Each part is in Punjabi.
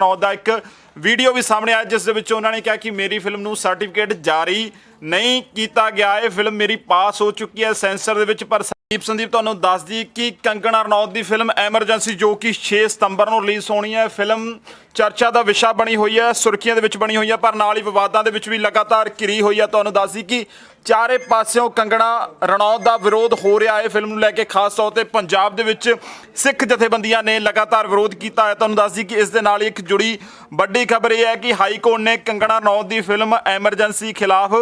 ਰਣੌਤ ਦਾ ਇੱਕ ਵੀਡੀਓ ਵੀ ਸਾਹਮਣੇ ਆਇਆ, ਜਿਸ ਦੇ ਵਿੱਚ ਉਹਨਾਂ ਨੇ ਕਿਹਾ ਕਿ ਮੇਰੀ ਫਿਲਮ ਨੂੰ ਸਰਟੀਫਿਕੇਟ ਜਾਰੀ ਨਹੀਂ ਕੀਤਾ ਗਿਆ। ਇਹ ਫਿਲਮ ਮੇਰੀ ਪਾਸ ਹੋ ਚੁੱਕੀ ਹੈ ਸੈਂਸਰ ਦੇ ਵਿੱਚ, ਪਰ ਦੀਪ ਸੰਦੀਪ, ਤੁਹਾਨੂੰ ਦੱਸ ਦਈਏ ਕਿ ਕੰਗਣਾ ਰਣੌਤ ਦੀ ਫਿਲਮ ਐਮਰਜੈਂਸੀ ਜੋ ਕਿ 6 ਸਤੰਬਰ ਨੂੰ ਰਿਲੀਜ਼ ਹੋਣੀ ਹੈ, ਫਿਲਮ ਚਰਚਾ ਦਾ ਵਿਸ਼ਾ ਬਣੀ ਹੋਈ ਹੈ, ਸੁਰਖੀਆਂ ਦੇ ਵਿੱਚ ਬਣੀ ਹੋਈ ਹੈ, ਪਰ ਨਾਲ ਹੀ ਵਿਵਾਦਾਂ ਦੇ ਵਿੱਚ ਵੀ ਲਗਾਤਾਰ ਘਿਰੀ ਹੋਈ ਹੈ। ਤੁਹਾਨੂੰ ਦੱਸ ਦਈਏ ਕਿ ਚਾਰੇ ਪਾਸਿਓਂ ਕੰਗਣਾ ਰਣੌਤ ਦਾ ਵਿਰੋਧ ਹੋ ਰਿਹਾ ਹੈ ਫਿਲਮ ਨੂੰ ਲੈ ਕੇ, ਖਾਸ ਤੌਰ ਤੇ ਪੰਜਾਬ ਦੇ ਵਿੱਚ ਸਿੱਖ ਜਥੇਬੰਦੀਆਂ ਨੇ ਲਗਾਤਾਰ ਵਿਰੋਧ ਕੀਤਾ ਹੈ। ਤੁਹਾਨੂੰ ਦੱਸ ਦਈਏ ਕਿ ਇਸ ਦੇ ਨਾਲ ਹੀ ਇੱਕ ਜੁੜੀ ਵੱਡੀ ਖਬਰ ਇਹ ਹੈ ਕਿ ਹਾਈ ਕੋਰਟ ਨੇ ਕੰਗਣਾ ਰਣੌਤ ਦੀ ਫਿਲਮ ਐਮਰਜੈਂਸੀ ਖਿਲਾਫ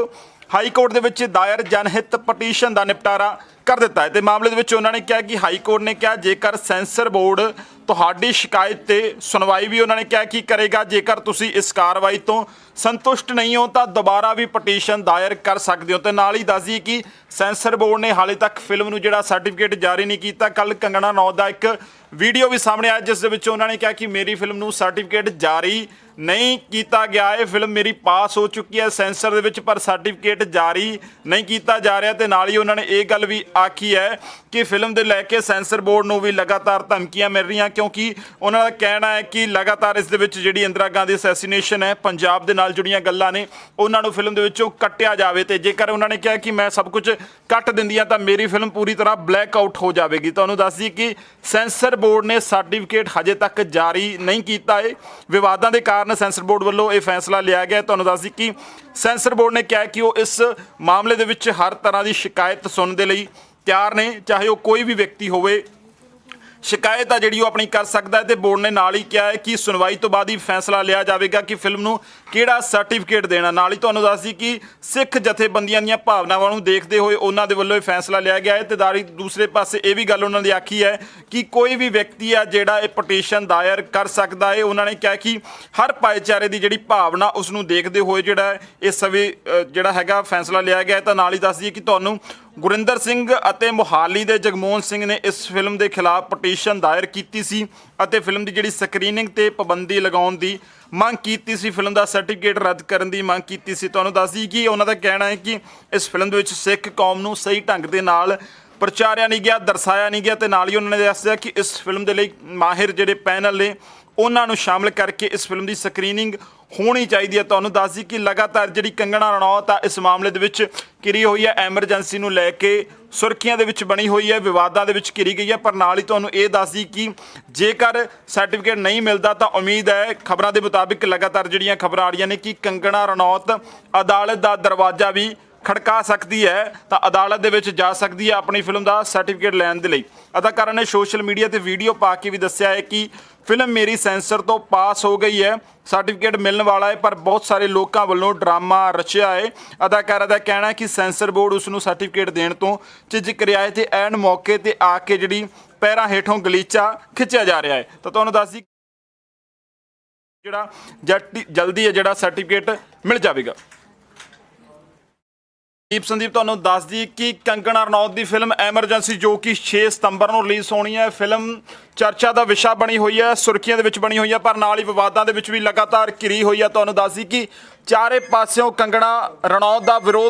ਹਾਈ ਕੋਰਟ ਦੇ ਵਿੱਚ ਦਾਇਰ ਜਨਹਿਤ ਪਟੀਸ਼ਨ ਦਾ ਨਿਪਟਾਰਾ ਕਰ ਦਿੱਤਾ ਹੈ। ਤੇ ਮਾਮਲੇ ਦੇ ਵਿੱਚ ਉਹਨਾਂ ਨੇ ਕਿਹਾ ਕਿ ਹਾਈ ਕੋਰਟ ਨੇ ਕਿਹਾ, ਜੇਕਰ ਸੈਂਸਰ ਬੋਰਡ ਤੁਹਾਡੀ ਸ਼ਿਕਾਇਤ ਤੇ ਸੁਣਵਾਈ ਵੀ ਉਹਨਾਂ ਨੇ ਕਿਹਾ ਕਿ ਕਰੇਗਾ? ਜੇਕਰ ਤੁਸੀਂ ਇਸ ਕਾਰਵਾਈ ਤੋਂ ਸੰਤੁਸ਼ਟ ਨਹੀਂ ਹੋ, ਤਾਂ ਦੁਬਾਰਾ ਵੀ ਪਟੀਸ਼ਨ ਦਾਇਰ ਕਰ ਸਕਦੇ ਹੋ। ਤੇ ਨਾਲ ਹੀ ਦੱਸ ਦਈਏ ਕਿ ਸੈਂਸਰ ਬੋਰਡ ਨੇ ਹਾਲੇ ਤੱਕ ਫਿਲਮ ਨੂੰ ਜਿਹੜਾ ਸਰਟੀਫਿਕੇਟ ਜਾਰੀ ਨਹੀਂ ਕੀਤਾ। ਕੱਲ ਕੰਗਣਾ ਨੌ ਦਾ ਇੱਕ ਵੀਡੀਓ ਵੀ ਸਾਹਮਣੇ ਆਇਆ, ਜਿਸ ਦੇ ਵਿੱਚ ਉਹਨਾਂ ਨੇ ਕਿਹਾ ਕਿ ਮੇਰੀ ਫਿਲਮ ਨੂੰ ਸਰਟੀਫਿਕੇਟ ਜਾਰੀ ਨਹੀਂ ਕੀਤਾ ਗਿਆ। ਇਹ ਫਿਲਮ ਮੇਰੀ ਪਾਸ ਹੋ ਚੁੱਕੀ ਹੈ ਸੈਂਸਰ ਦੇ ਵਿੱਚ, ਪਰ ਸਰਟੀਫਿਕੇਟ ਜਾਰੀ ਨਹੀਂ ਕੀਤਾ ਜਾ ਰਿਹਾ। ਤੇ ਨਾਲ ਹੀ ਉਹਨਾਂ ਨੇ ਇਹ ਗੱਲ ਵੀ ਆਖੀ ਹੈ ਕਿ ਫਿਲਮ ਦੇ ਲੈ ਕੇ ਸੈਂਸਰ ਬੋਰਡ ਨੂੰ ਵੀ ਲਗਾਤਾਰ ਧਮਕੀਆਂ ਮਿਲ ਰਹੀਆਂ ਕਿਉਂਕਿ ਉਹਨਾਂ ਦਾ ਕਹਿਣਾ ਹੈ ਕਿ ਲਗਾਤਾਰ ਇਸ ਦੇ ਵਿੱਚ ਜਿਹੜੀ ਇੰਦਰਾ ਗਾਂਧੀ ਅਸੈਸੀਨੇਸ਼ਨ ਹੈ, ਪੰਜਾਬ ਦੇ ਨਾਲ ਜੁੜੀਆਂ ਗੱਲਾਂ ਨੇ, ਉਹਨਾਂ ਨੂੰ ਫਿਲਮ ਦੇ ਵਿੱਚੋਂ ਕੱਟਿਆ ਜਾਵੇ ਤੇ ਜੇਕਰ ਉਹਨਾਂ ਨੇ ਕਿਹਾ ਕਿ ਮੈਂ ਸਭ ਕੁਝ ਕੱਟ ਦਿੰਦੀ ਦਿੰਦੀਆਂ ਤਾਂ ਮੇਰੀ ਫਿਲਮ ਪੂਰੀ ਤਰ੍ਹਾਂ ਬਲੈਕ ਆਊਟ ਹੋ ਜਾਵੇਗੀ। ਤੁਹਾਨੂੰ ਦੱਸ ਦਈਏ ਕਿ ਸੈਂਸਰ ਬੋਰਡ ਨੇ ਸਰਟੀਫਿਕੇਟ ਹਜੇ ਤੱਕ ਜਾਰੀ ਨਹੀਂ ਕੀਤਾ ਹੈ ਵਿਵਾਦਾਂ ਦੇ ਕਾਰਨ ਸੈਂਸਰ ਬੋਰਡ ਵੱਲੋਂ ਇਹ ਫੈਸਲਾ ਲਿਆ ਗਿਆ। ਤੁਹਾਨੂੰ ਦੱਸ ਦਈਏ ਕਿ ਸੈਂਸਰ ਬੋਰਡ ਨੇ ਕਿਹਾ ਕਿ ਉਹ ਇਸ ਮਾਮਲੇ ਦੇ ਵਿੱਚ ਹਰ ਤਰ੍ਹਾਂ ਦੀ ਸ਼ਿਕਾਇਤ ਸੁਣਨ ਦੇ ਲਈ ਤਿਆਰ ਨੇ, ਚਾਹੇ ਉਹ ਕੋਈ ਵੀ ਵਿਅਕਤੀ ਹੋਵੇ। ਸ਼ਿਕਾਇਤ ਆ ਜਿਹੜੀ ਉਹ ਆਪਣੀ ਕਰ ਸਕਦਾ ਹੈ ਤੇ ਬੋਰਡ ਨੇ ਨਾਲ ਹੀ ਕਿਹਾ ਹੈ ਕਿ ਸੁਣਵਾਈ ਤੋਂ ਬਾਅਦ ਹੀ ਫੈਸਲਾ ਲਿਆ ਜਾਵੇਗਾ ਕਿ ਫਿਲਮ ਨੂੰ ਕਿਹੜਾ ਸਰਟੀਫਿਕੇਟ ਦੇਣਾ। ਨਾਲ ਹੀ ਤੁਹਾਨੂੰ ਦੱਸਦੀ ਕਿ ਸਿੱਖ ਜਥੇਬੰਦੀਆਂ ਦੀਆਂ ਭਾਵਨਾਵਾਂ ਨੂੰ ਦੇਖਦੇ ਹੋਏ ਉਹਨਾਂ ਦੇ ਵੱਲੋਂ ਇਹ ਫੈਸਲਾ ਲਿਆ ਗਿਆ ਹੈ ਤੇ ਦਾਰੀ ਦੂਸਰੇ ਪਾਸੇ ਇਹ ਵੀ ਗੱਲ ਉਹਨਾਂ ਦੀ ਆਖੀ ਹੈ ਕਿ ਕੋਈ ਵੀ ਵਿਅਕਤੀ ਆ ਜਿਹੜਾ ਇਹ ਪਟੀਸ਼ਨ ਦਾਇਰ ਕਰ ਸਕਦਾ ਹੈ, ਉਹਨਾਂ ਨੇ ਕਿਹਾ ਕਿ ਹਰ ਭਾਈਚਾਰੇ ਦੀ ਜਿਹੜੀ ਭਾਵਨਾ ਉਸ ਨੂੰ ਦੇਖਦੇ ਹੋਏ ਜਿਹੜਾ ਇਹ ਸਵੇ ਜਿਹੜਾ ਹੈਗਾ ਫੈਸਲਾ ਲਿਆ ਗਿਆ ਤਾਂ ਨਾਲ ਹੀ ਦੱਸ ਦਈਏ ਕਿ ਤੁਹਾਨੂੰ ਗੁਰਿੰਦਰ ਸਿੰਘ ਅਤੇ ਮੋਹਾਲੀ ਦੇ ਜਗਮੋਹਨ ਸਿੰਘ ਨੇ ਇਸ ਫਿਲਮ ਦੇ ਖਿਲਾਫ ਪਟੀਸ਼ਨ ਦਾਇਰ ਕੀਤੀ ਸੀ ਅਤੇ ਫਿਲਮ ਦੀ ਜਿਹੜੀ ਸਕਰੀਨਿੰਗ ਤੇ ਪਾਬੰਦੀ ਲਗਾਉਣ ਦੀ ਮੰਗ ਕੀਤੀ ਸੀ, ਫਿਲਮ ਦਾ ਸਰਟੀਫਿਕੇਟ ਰੱਦ ਕਰਨ ਦੀ ਮੰਗ ਕੀਤੀ ਸੀ। ਤੁਹਾਨੂੰ ਦੱਸਦੀ ਕਿ ਉਹਨਾਂ ਦਾ ਕਹਿਣਾ ਹੈ ਕਿ ਇਸ ਫਿਲਮ ਦੇ ਵਿੱਚ ਸਿੱਖ ਕੌਮ ਨੂੰ ਸਹੀ ਢੰਗ ਦੇ ਨਾਲ ਪ੍ਰਚਾਰਿਆ ਨਹੀਂ ਗਿਆ, ਦਰਸਾਇਆ ਨਹੀਂ ਗਿਆ ਤੇ ਨਾਲ ਹੀ ਉਹਨਾਂ ਨੇ ਦੱਸਿਆ ਕਿ ਇਸ ਫਿਲਮ ਦੇ ਲਈ ਮਾਹਿਰ ਜਿਹੜੇ ਪੈਨਲ ਨੇ, ਉਹਨਾਂ ਨੂੰ ਸ਼ਾਮਲ ਕਰਕੇ ਇਸ ਫਿਲਮ ਦੀ ਸਕਰੀਨਿੰਗ ਹੋਣੀ ਚਾਹੀਦੀ ਹੈ। ਤੁਹਾਨੂੰ ਦੱਸ ਦਈ ਕਿ ਲਗਾਤਾਰ ਜਿਹੜੀ ਕੰਗਣਾ ਰਣੌਤ ਆ, ਇਸ ਮਾਮਲੇ ਦੇ ਵਿੱਚ ਘਿਰੀ ਹੋਈ ਹੈ ਐਮਰਜੈਂਸੀ ਨੂੰ ਲੈ ਕੇ ਸੁਰਖੀਆਂ ਦੇ ਵਿੱਚ ਬਣੀ ਹੋਈ ਹੈ, ਵਿਵਾਦਾਂ ਦੇ ਵਿੱਚ ਘਿਰੀ ਗਈ ਹੈ, ਪਰ ਨਾਲ ਹੀ ਤੁਹਾਨੂੰ ਇਹ ਦੱਸ ਦਈ ਕਿ ਜੇਕਰ ਸਰਟੀਫਿਕੇਟ ਨਹੀਂ ਮਿਲਦਾ ਤਾਂ ਉਮੀਦ ਹੈ, ਖਬਰਾਂ ਦੇ ਮੁਤਾਬਿਕ ਲਗਾਤਾਰ ਜਿਹੜੀਆਂ ਖਬਰਾਂ ਆ ਰਹੀਆਂ ਨੇ ਕਿ ਕੰਗਣਾ ਰਣੌਤ ਅਦਾਲਤ ਦਾ ਦਰਵਾਜ਼ਾ ਵੀ ਖੜਕਾ ਸਕਦੀ ਹੈ, ਤਾਂ ਅਦਾਲਤ ਦੇ ਵਿੱਚ ਜਾ ਸਕਦੀ ਹੈ ਆਪਣੀ ਫਿਲਮ ਦਾ ਸਰਟੀਫਿਕੇਟ ਲੈਣ ਦੇ ਲਈ। ਅਦਾਕਾਰਾ ਨੇ ਸੋਸ਼ਲ ਮੀਡੀਆ ਤੇ ਵੀਡੀਓ ਪਾ ਕੇ ਵੀ ਦੱਸਿਆ ਹੈ ਕਿ ਫਿਲਮ ਮੇਰੀ ਸੈਂਸਰ ਤੋਂ ਪਾਸ ਹੋ ਗਈ ਹੈ, ਸਰਟੀਫਿਕੇਟ ਮਿਲਣ ਵਾਲਾ ਹੈ, ਪਰ ਬਹੁਤ ਸਾਰੇ ਲੋਕਾਂ ਵੱਲੋਂ ਡਰਾਮਾ ਰਚਿਆ ਹੈ। ਅਦਾਕਾਰਾ ਦਾ ਕਹਿਣਾ ਹੈ ਕਿ ਸੈਂਸਰ ਬੋਰਡ ਉਸ ਨੂੰ ਸਰਟੀਫਿਕੇਟ ਦੇਣ ਤੋਂ ਝਿਜਕ ਰਿਹਾ ਹੈ ਤੇ ਐਨ ਮੌਕੇ ਤੇ ਆ ਕੇ ਜਿਹੜੀ ਪੈਰਾਂ ਹੇਠੋਂ ਗਲੀਚਾ ਖਿੱਚਿਆ ਜਾ ਰਿਹਾ ਹੈ। ਤਾਂ ਤੁਹਾਨੂੰ ਦੱਸ ਦਈ ਜਿਹੜਾ ਜੱਟ- ਜਲਦੀ ਹੈ ਜਿਹੜਾ ਸਰਟੀਫਿਕੇਟ ਮਿਲ ਜਾਵੇਗਾ। ਦੀਪ ਸੰਦੀਪ, ਤੁਹਾਨੂੰ ਦੱਸ ਦਈ ਕਿ ਕੰਗਣਾ ਰਣੌਤ ਦੀ ਫਿਲਮ ਐਮਰਜੈਂਸੀ ਜੋ ਕਿ 6 ਸਤੰਬਰ ਨੂੰ ਰਿਲੀਜ਼ ਹੋਣੀ ਹੈ, ਫਿਲਮ ਚਰਚਾ ਦਾ ਵਿਸ਼ਾ ਬਣੀ ਹੋਈ ਹੈ, ਸੁਰਖੀਆਂ ਦੇ ਵਿੱਚ ਬਣੀ ਹੋਈ ਹੈ, ਪਰ ਨਾਲ ਹੀ ਵਿਵਾਦਾਂ ਦੇ ਵਿੱਚ ਵੀ ਲਗਾਤਾਰ ਘਿਰੀ ਹੋਈ ਹੈ। ਤੁਹਾਨੂੰ ਦੱਸ ਦਈ ਕਿ ਚਾਰੇ ਪਾਸਿਓਂ ਕੰਗਣਾ ਰਣੌਤ ਦਾ ਵਿਰੋਧ